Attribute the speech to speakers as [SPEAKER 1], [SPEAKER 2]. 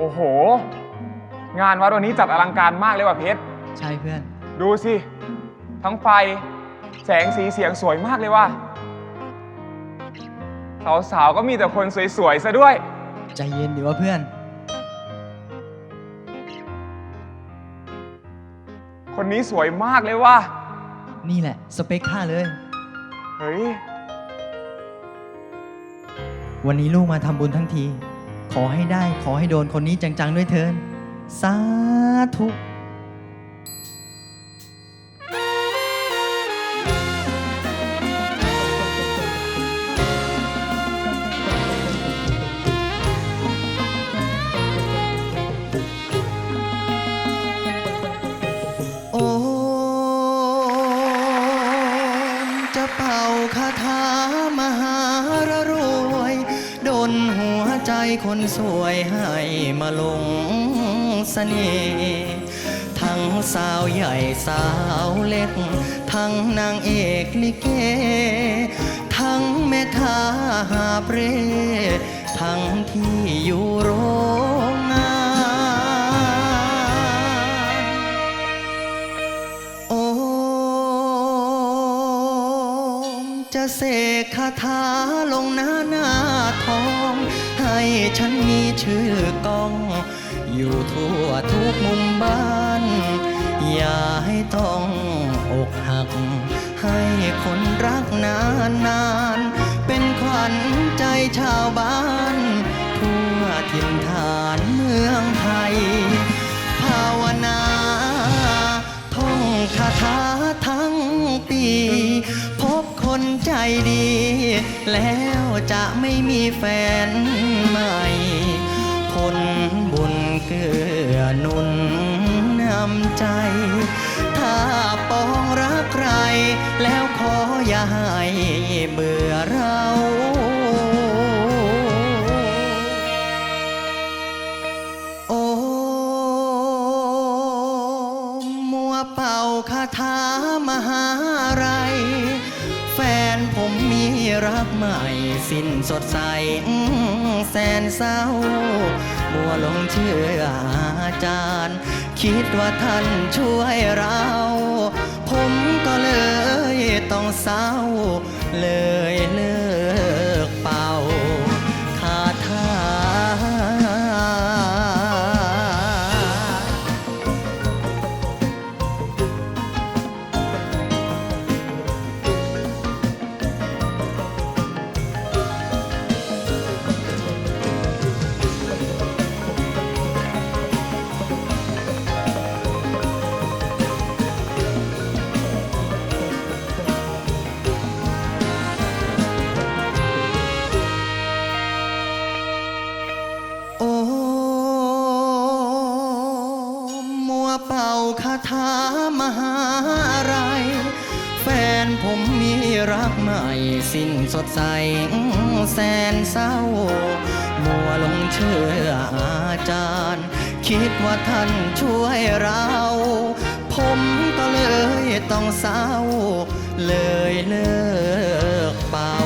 [SPEAKER 1] อ้โห งานวัดวันนี้จัดอลังการมากเลยว่ะเพชร
[SPEAKER 2] ใช่เพื่อน
[SPEAKER 1] ดูสิ ทั้งไฟ แสงสีเสียงสวยมากเลยว่ะสาวๆก็มีแต่คนสวยๆซะด้วย
[SPEAKER 2] ใจเย็นดีว่าเพื่อน
[SPEAKER 1] คนนี้สวยมากเลยว่ะ
[SPEAKER 2] นี่แหละ สเปคข้าเลย
[SPEAKER 1] เฮ้ย
[SPEAKER 2] วันนี้ลูกมาทำบุญทั้งที ขอให้ได้ขอให้โดนคนนี้จังๆด้วยเถินสาธุ นหัวใจคนสวยให้มาลงเสน่ห์ทั้งสาวใหญ่สาวเล็ก ทั้งนางเอกลิเก ทั้งแม่ค้าหาเปรทั้งที่อยู่โร เสกคาถาลงหน้าหน้าทอง ให้ฉันมีชื่อกอง อยู่ทั่วทุกมุมบ้าน อย่าให้ต้องอกหัก ให้คนรักนานนานๆเป็นขวัญใจชาวบ้าน ทั่วถิ่นฐานเมืองไทย ภาวนาท่องคาถา ดี แล้วจะไม่มีแฟนใหม่ ผลบุญเกื้อหนุนนำใจ ถ้าปองรักใคร แล้วขออย่าให้เบื่อเราโอ้มัวเป่าคาถามหาไรย รักใหม่สิ้นสดใสแสนเศร้า มัวลงเชื่ออาจารย์ คิดว่าท่านช่วยเรา ผมก็เลยต้องเศร้า เลยเลิกเป่า คาถามหาไรแฟนผมมีรักใหม่ สิ้นสดใสแสนเศร้า มัวหลงเชื่ออาจารย์ คิดว่าท่านช่วยเรา ผมก็เลยต้องเศร้า เลยเลิกเป่า